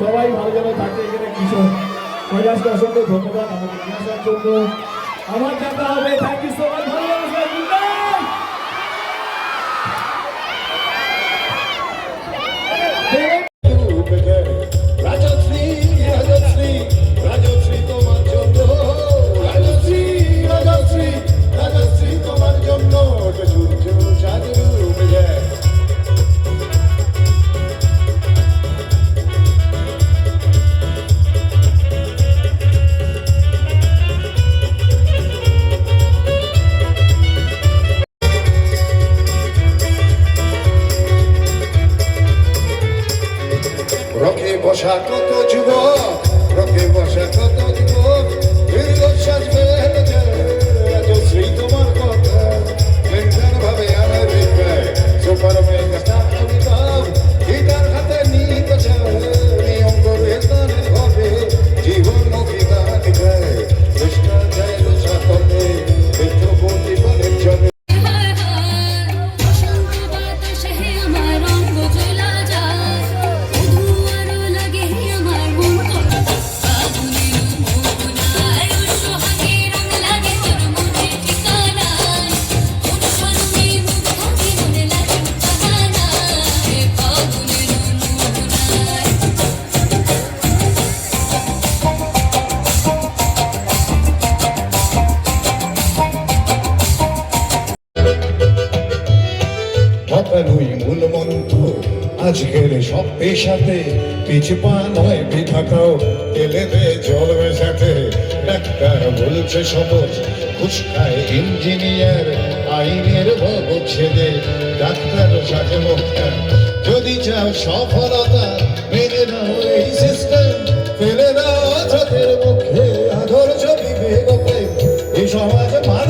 সবাই ভালো যেন থাকে এখানে কিশোর কৈলাসকে অসংখ্য ধন্যবাদ। আমাদের জন্য আমার দেখা হবে। থ্যাংক ইউ সো ভালো বসা কত যুবক রকে বসা কত আজকের সব পেশাতে, পিছু পা নয় বিধাতাও তেলে দে জল মেশাতে। ডাক্তার বলছে সবজ খুশকায় ইঞ্জিনিয়ার, আইনের বাবু ছেলে। ডাক্তার সাজে মুক্তা যদি চাও সফলতা, মেনে নাও এই সিস্টেম ফেলে দাও যাদের মুখে আদর ছবি বেগোপে এই সমাজ মানবে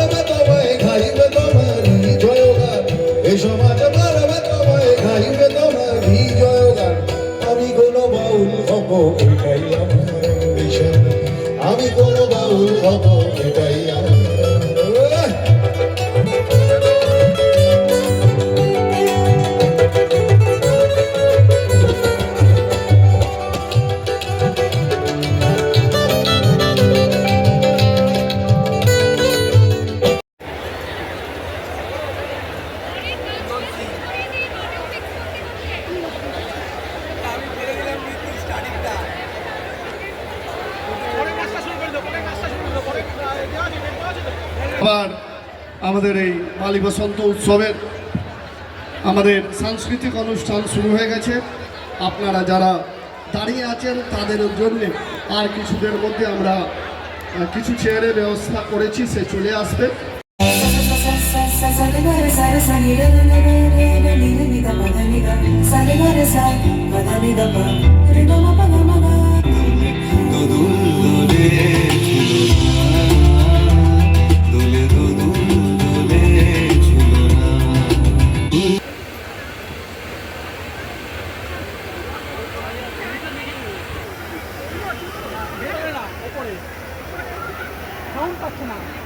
হব এটাই আমার। আমি কোনো বাউল হব এটাই আমার আবার আমাদের এই মালি বসন্ত উৎসবের আমাদের সাংস্কৃতিক অনুষ্ঠান শুরু হয়ে গেছে। আপনারা যারা দাঁড়িয়ে আছেন তাদের জন্যে আর কিছুদের মধ্যে আমরা কিছু চেয়ারের ব্যবস্থা করেছি, সে চলে আসবে। বেরোবে 겨울바퀴나